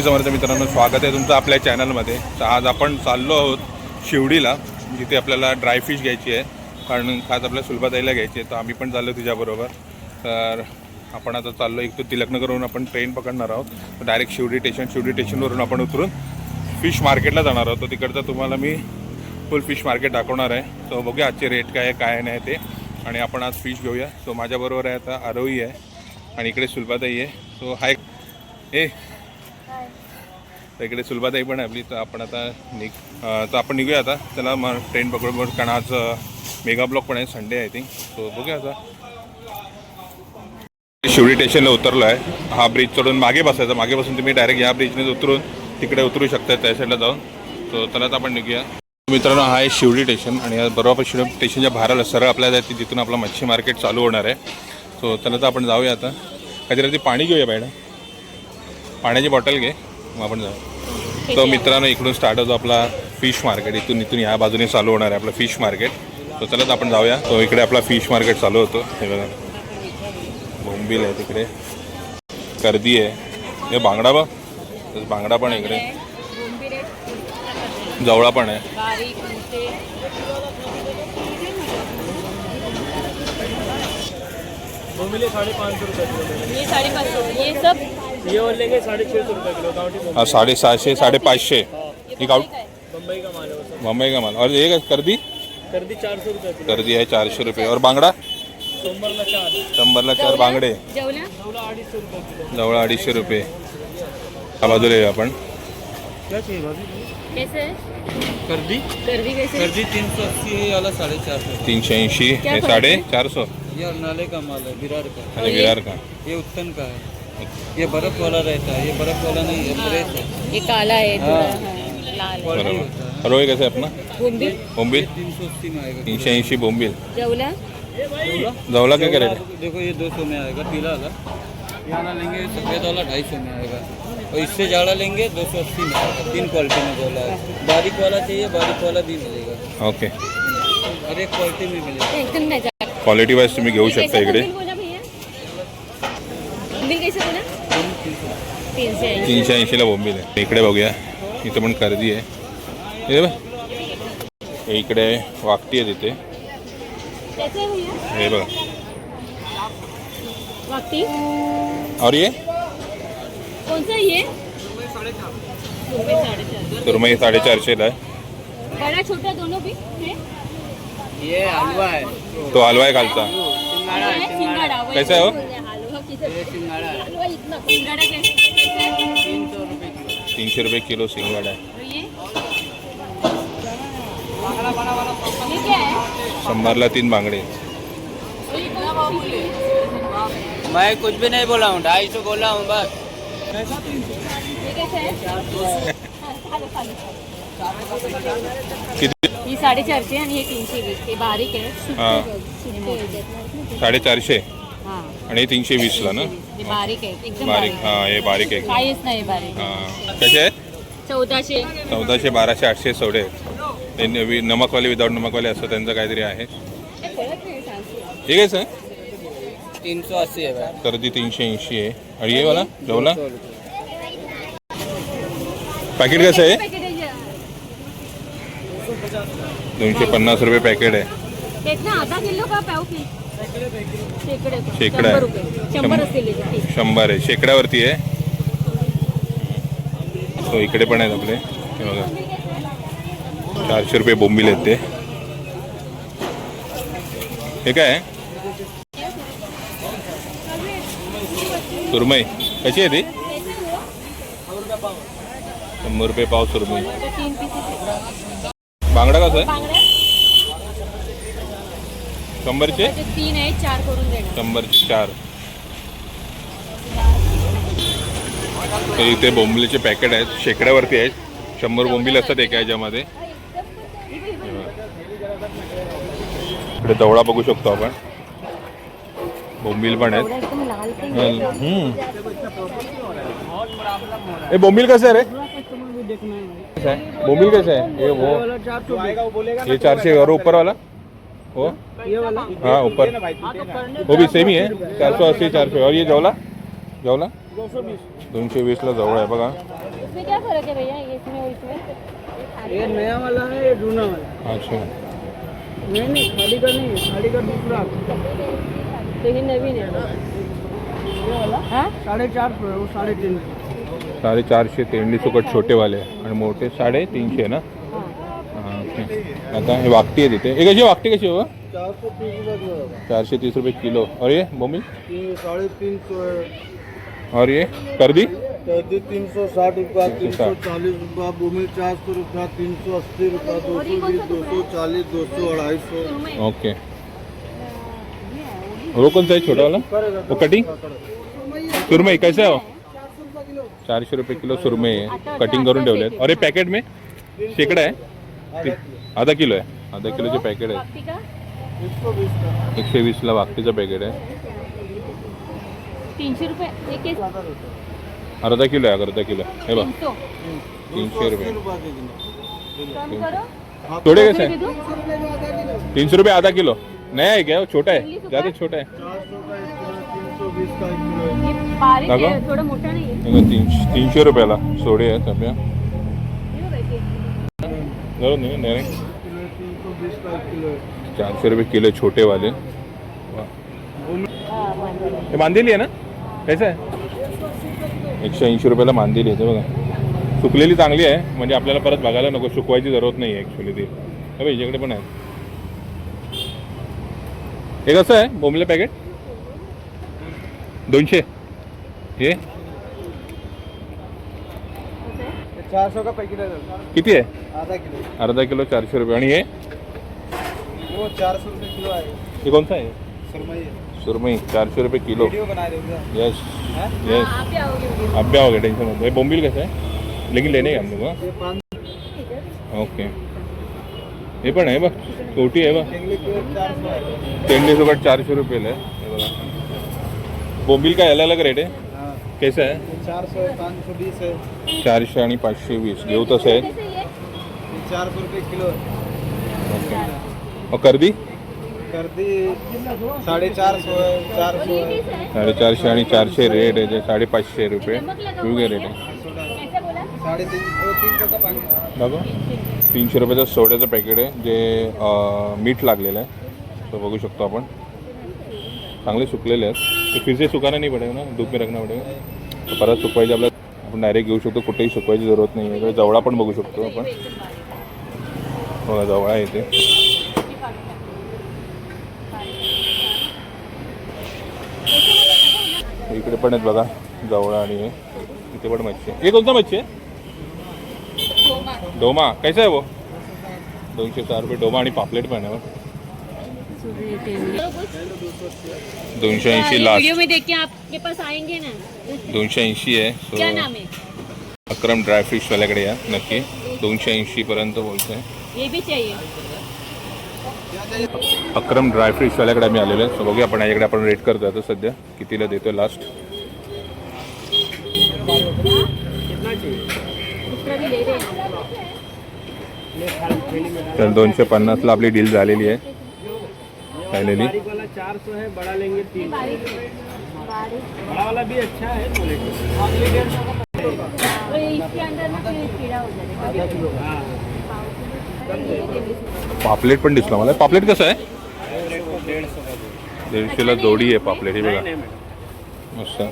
समर्थ मित्रांनो स्वागत आहे तुमचं आपल्या चॅनलमध्ये. तर आज आपण चाललो आहोत शिवडीला जिथे आपल्याला ड्रायफिश घ्यायची आहे. कारण खास आपल्या सुलभाताईला घ्यायची आहे तर आम्ही पण चाललो तुझ्याबरोबर तर आपण आता चाललो एक तर तिलकनगरवरून आपण ट्रेन पकडणार आहोत. डायरेक्ट शिवडी स्टेशन शिवडी स्टेशनवरून आपण उतरून फिश मार्केटला जाणार आहोत. तर तिकडचं तुम्हाला मी फुल फिश मार्केट दाखवणार आहे. तर बघूया आजचे रेट काय आहे काय नाही ते. आणि आपण आज फिश घेऊया. तो माझ्याबरोबर आहे आता आरोही आहे आणि इकडे सुलभाताई आहे. सो हाय ए तर इकडे सुलभाताई पण आहे आपली तर आपण आता निघ तर आपण निघूया आता. त्याला मग ट्रेन पकडून मग कारण आज मेगा ब्लॉक पण आहे संडे आय थिंक सो बघूया आता. शिवडी स्टेशनला उतरलो आहे हा ब्रिज चढून मागे बसायचा. मागे बसून तुम्ही डायरेक्ट या ब्रिजने उतरून तिकडे उतरू शकता त्या साईडला जाऊन. सो त्याला तर आपण निघूया. मित्रांनो हा आहे शिवडी स्टेशन आणि बरोबर शिवडी स्टेशनच्या बाहेर सरळ आपल्याला ति- तिथून आपलं मच्छी मार्केट चालू होणार आहे. सो त्याला तर आपण जाऊया आता. काहीतरी पाणी घेऊया बाहेर पाण्याची बॉटल घे. मग आपण जाऊ. तो मित्रांनो इकडून स्टार्ट होतो आपला फिश मार्केट इथून इथून या बाजूने चालू होणार आहे आपलं फिश मार्केट तर आपण जाऊया. तो इकडे आपला फिश मार्केट चालू होतो. हे बघा. बोंबील आहे तिकडे. कर्दी आहे. हे बांगडा बघ. बांगडा पण आहे इकडे. जवळा पण आहे. बारीक मोठे वो मिले साढ़े पाँच सौ रुपये किलो ये साढ़े पाँच सौ ये सब ये और लेंगे साढ़े छः सौ रुपये किलो गाँवटी हा। साडेसहाशे साडेपाचशे ही गाव बम्बई का माल है वो सब। मुंबई का माल। और ये काय कर्दी? कर दी चार सौ रुपये किलो। कर्दी आहे चारशे रुपये और बांगडा? सोमवारला चार। शंभरला चार। बांगडे? जेवला सोळा अडीच सौ रुपये किलो। जवळ अडीचशे रुपये हा बाजूला येऊ आपण क्या चाहिए भाभी? कैसे? है कर दी कर दी कैसे? कर दी तीन सौ अस्सी है वाला साढ़े चार सौ। तीनशे ऐंशी क्या हे फरक साडे है? चार सौ। ये नाले का माल है विरार का। आणि विरार का। ये उत्तन का है। ये बर्फ वाला रहता है ये बर्फ वाला नहीं है फ्रेश है ये काला है. थोड़ा हाँ। हाँ, लाल. है बरोबर. कसं आहे आपला बोंबील? तीन सौ अस्सी में आएगा तीनशे ऐंशी बोंबील. जेवला? बोला? जवळा काय करायचं? देखो ये दो सौ में आएगा पीला वाला। ये वाला लेंगे सफ़ेद वाला ढाई सौ में आएगा। और इससे ज़्यादा लेंगे दो सौ अस्सी में आएगा तीन क्वालिटी में जौला है। बारीक वाला चाहिए बारीक वाला भी मिलेगा। ओके हर एक क्वालिटी में मिलेगा। एकदम नाही जा- क्वालिटी वाईज तुम्ही घेऊ शकता इकडे बुंदी बोला भैया बुंदी कैसे बोला तीन से ऐंशी. तीनशे ऐंशीला बोंबील आहे. इकडे बघूया. इथं पण कर्दी आहे. बघ. इकडे वाकटी आहे तिथे. कैसे है हे बघ. वाकटी? और ये? कौन सा ये रुपये साढ़े चार सुरमई साडेचारशेला आहे. बड़ा छोटा दोनों भी ये हलवा तो हलवा आहे खालचा सिंगाड़ा है सिंगाड़ा वही कैसा है? रहे हैं, तीनशे रुपये किलो आहे. है शंभरला तीन बांगडे. है? मैं कुछ भी नहीं बोला हूँ ढाई सौ बोला हूँ बस। ये कैसे है साडेचारशे आणि हे तीनशे वीस बारीक आहे. सुट्टे साडेचारशे. आणि हे तीनशे वीसला ना? हे बारीक आहे. एकदम बारीक. बारीक. हां हे बारीक आहे. काहीच नाही बारीक. हां. कसे आहेत? चौदाशे. चौदाशे बाराशे आठशे सोडे आहेत. ते नवी- नमकवाले विदाऊट नमकवाले असं त्यांचं काहीतरी आहे. ठीक आहे सर तीन सौ अस्सी है भाई तर ती तीनशे ऐंशी आहे. आणि हे वाला जेवला पॅकेट कसं आहे? दोनशे पन्नास रुपये पॅकेट आहे. कितना आधा किलो का पाव की शेकडे शेकडा आहे. शंभर आहे. शेकड्यावरती आहे. तो इकडे पण आहेत आपले. हे बघा. चारशे रुपये बोंबील आहेत ते. हे काय? आहे सुरमई. कशी आहे ती? शंभर रुपये पाव सुरमई. बांगडा कसं आहे? शंभरचे? त्याचे तीन आहे चार करून देणार. शंभरचे चार. तर इथे बोंबिलीचे पॅकेट आहेत शेकड्यावरती आहेत. शंभर बोंबील असतात एका ह्याच्यामध्ये. इकडे दवडा बघू शकतो आपण. बोंबील पण आहेत. हे. बोंबील कसं आहे रे? कसं आहे? बोंबील कसं आहे? हे चारशे और ऊपर वाला वो हाँ ऊपर वो भी सेम ही है चार सौ अस्सी चारशे. और ये जवला? जवला? दोनशे वीसला जवळ आहे बघा. इसमें क्या फर्क है भैया? ये इसमें और इसमें? ये नया वाला है ये जूना वाला अच्छा। नहीं नहीं खाली का नहीं खाली का दूसरा। तो नवीन आहे ये वाला? साढ़े चार सौ वो साढ़े तीन साडेचारशे तेंडली सुकट छोटे वाले आणि मोठे साडे तीनशे ना? हां ओके। आता हे वाकटी आहे तिथे हे। कशी वाकटी कशी हो चार सौ तीस रुपये किलो चारशे तीस रुपये किलो। और ये बोमी तीन साढ़े तीन सौ है। और ये कर्दी? तीन सौ साठ रुपया तीन सौ चालीस रुपया भूमि चार सौ रुपया तीन सौ अस्सी रुपया दो सौ बीस दो सौ चालीस दो सौ अढ़ाई सौ। ओके। वो कौन सा है छोटा वाला? वो कटिंग? सुरमई कैसा है चारशे रुपये किलो सुरमई आहे कटिंग करून ठेवले आहेत और पॅकेट में? शेकडा आहे ते- आधा किलो आहे. आधा किलोचे पॅकेट आहे. वागती का? इसको बीस का एकशे वीसला वाकटीचं पॅकेट आहे. तीनशे रुपये. अर्धा किलो आहे अर्धा किलो. हे बघ. तीन सौ तीनशे रुपये थोडे कैसे? आहे तीनशे रुपये आधा किलो. नया आहे क्या वो छोटा है ज़्यादा छोटा है चार सौ का है, दाखव. आहे थोडं मोठं नाही आहे. तीनशे तीनशे रुपयाला सोडे हे बघा इथे. बरोबर नाही नाही किलो सौ चारशे रुपये किलो छोटे वाले. हे मांदेली आहे ना? कसं आहे? एकशे ऐंशी रुपयाला मांदेली आहे ते बघा. सुकलेली चांगली आहे म्हणजे आपल्याला परत बघायला नको सुकवायची जरूरत नाही आहे ॲक्च्युली ती. हे बघ पण आहे. हे कसं आहे? बोंबलं पॅकेट दोनशे. हे? चार सौ का पैकेट है। किती आहे? आधा किलो. अर्धा किलो चारशे रुपये. आणि हे? वो चार सौ रुपये किलो है हे कोणतं आहे? सुरमई है सुरमई चारशे रुपये किलो. वीडियो बना देगा यस हा, यस आप भी आओगे उद्या. आप भी आओगे टेंशन मत लो। ये बोम्बिल कैसा है लेकिन लेने का हम लोग हाँ? ओके हे पण आहे बघ. कोटी आहे बघ. इंग्लिश में चार सौ है तेंडली सुकट चारशे रुपयाला आहे. हे बघा. बोंबील काय अलग अलग रेट आहे? हाँ कैसा आहे ये चार सौ है। पाँच सौ बीस। है चारशे आणि पाचशे वीस घेऊ तसं आहे चार सौ रुपये किलो है। ओके। और कर्दी? कर दी साढ़े चार सौ है चार सौ है। है? साडेचारशे आणि चारशे रेट आहे जे साडेपाचशे रुपये। वेगळे रेट आहे बोला? साढ़े तीन वो तीन सौ का पैकेट बघा तीनशे रुपयाचं सोड्याचं पॅकेट आहे जे अं, मीठ लागलेलं आहे तो बघू शकतो आपण। चांगले सुकलेले आहेत. ते फिर से सुकाना नाही पडेल ना? धूप में रखना पडेल. तर परत सुकवायचे आपल्याला आपण डायरेक्ट घेऊ शकतो. कुठेही सुकवायची जरूरत नाही आहे. जवळा पण बघू शकतो आपण. बघा जवळा येते इकडे पण आहेत बघा जवळा आणि इथे पण मच्छी आहे. हे कोणता मच्छी आहे? डोमा. कैसा आहे वो? दोनशे चार रुपये डोमा आणि पापलेट पण आहे दोनशे ऐंशी लास्ट में देख के आपके पास आएंगे ना। दोनशे ऐंशी आहे क्या सो नाम है? अक्रम ड्रायफिशवाल्याकडे या नक्की। दोनशे ऐंशी पर्यंत बोलतोय ये भी चाहिए। अक्रम ड्रायफिशवाल्याकडे आम्ही आलेलो आहे सो बघूया आपण याच्याकडे आपण रेट करतो आता सध्या। कितीला देतोय लास्ट तर दोनशे पन्नासला आपली डील झालेली आहे. वाला चार सौ है बड़ा लेंगे तीन बड़ा वाला भी अच्छा है हो पापलेट पण दिसला मला. पापलेट कसं आहे? दीडशेला जोडी आहे पापलेट ही बघा. मस्त.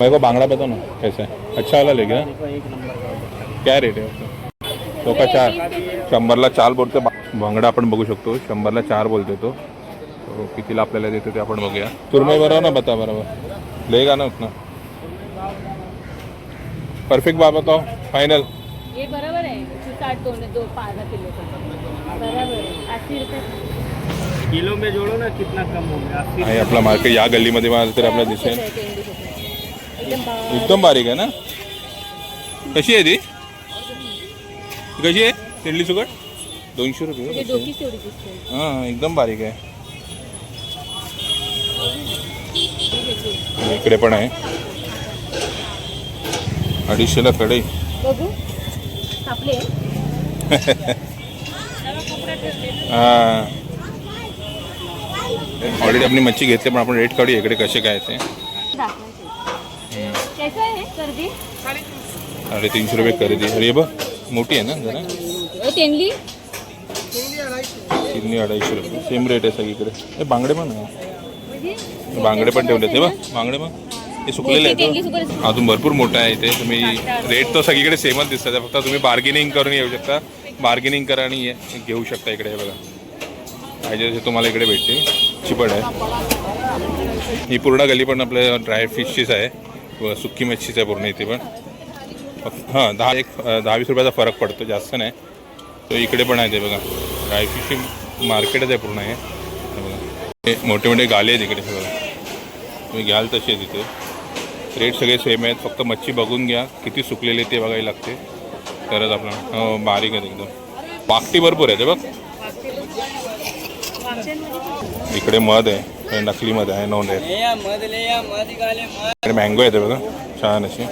मेरे को बांगड़ा बताओ ना कैसा है अच्छा वाला नंबर क्या रेट आहे? उसका तो का चार? शंभरला चार बोलतो बा- बांगडा आपण बघू शकतो. शंभरला चार बोलतो तो. तो कितीला आपल्याला देतो ते आपण बघूया. सुरमई बरोबर ना बता बरोबर. लेगा ना. उतना परफेक्ट बा बताओ फायनल ये बराबर है साठ दोन दो आधा किलो बराबर में जोड़ो ना कितना कम हो आहे आपला मार्केट या गल्लीमध्ये मला तर आपला दिसेल. एकदम बारीक. आहे ना? कशी आहे ती? कशी आहे? तिडली सुकट? दोनशे म्हणजे रुपये तेवढी दिसते हां एकदम बारीक आहे. इकडे पण आहे. अडीचशेला कढई बघू. कापले हां. ऑलरेडी आपली मच्छी घेतली पण आपण रेट काढूया इकडे कसे काय ते. साडेतीनशे रुपये खरेदी. अरे हे बघ मोठी आहे ना जरा. तिन्ही अडीचशे रुपये. सेम रेट आहे सगळीकडे. हे बांगडे पण आहे. बांगडे पण ठेवले ते बांगडे पण. हे सुकलेले आहेत. हो. अजून भरपूर मोठं आहे इथे तुम्ही रेट तर सगळीकडे सेमच दिसतात. फक्त तुम्ही बार्गेनिंग करून येऊ शकता. बार्गेनिंग करा आणि हे घेऊ शकता इकडे हे बघा. पाहिजे तसे तुम्हाला इकडे भेटतील. चिपड आहे. ही पूर्ण गली पण आपल्या ड्राय फिशचीच आहे. सुक्की मच्छीच आहे पूर्ण इथे पण. फक्त हां दहा एक दहा वीस रुपयाचा फरक पडतो. जास्त नाही. तो इकडे पण आहे ते बघा. ड्राय फिशची मार्केटच आहे पूर्ण हे. हे बघा. हे मोठे मोठे गाले आहेत इकडे हे बघा तुम्ही घ्याल तसे आहे तिथे. रेट सगळे सेम आहेत. फक्त मच्छी बघून घ्या. किती सुकलेली आहे ते बघायला लागते. तरच आपला हो बारीक आहेत एकदम. वाकटी भरपूर आहे ते बघ. इकडे मध आहे. हे नकली मध आहे. नोंद आहे. मँगो आहे ते बघा. छान अशी.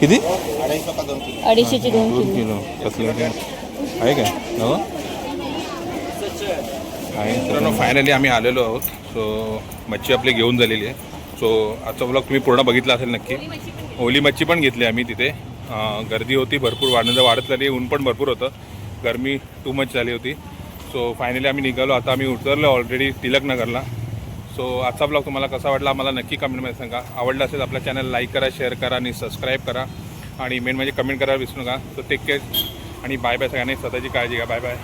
किती? अडीचशेची दोन दोन किलो. किलो. कसलं ते? आहे काय? हो आहे. मित्रांनो फायनली आम्ही आलेलो आहोत. सो मच्छी आपली घेऊन झालेली आहे. सो आजचा ब्लॉग तुम्ही पूर्ण बघितला असेल नक्की. ओली मच्छी पण घेतली आम्ही तिथे. गर्दी होती भरपूर. वाढण्याचं वाढत झाली. ऊन पण भरपूर होतं. गरमी टू मच झाली होती. सो फायनली आम्ही निघालो. आता आम्ही उतरलो ऑलरेडी तिलकनगरला. सो आजचा ब्लॉग तुम्हाला कसा वाटला मला नक्की कमेंटमध्ये सांगा. आवडला असेल आपल्या चॅनल लाईक करा शेअर करा आणि सबस्क्राईब करा. आणि मेन म्हणजे कमेंट करायला विसरू नका. सो टेक केअर आणि बाय बाय सगळ्यांनी. स्वतःची काळजी घ्या. Bye bye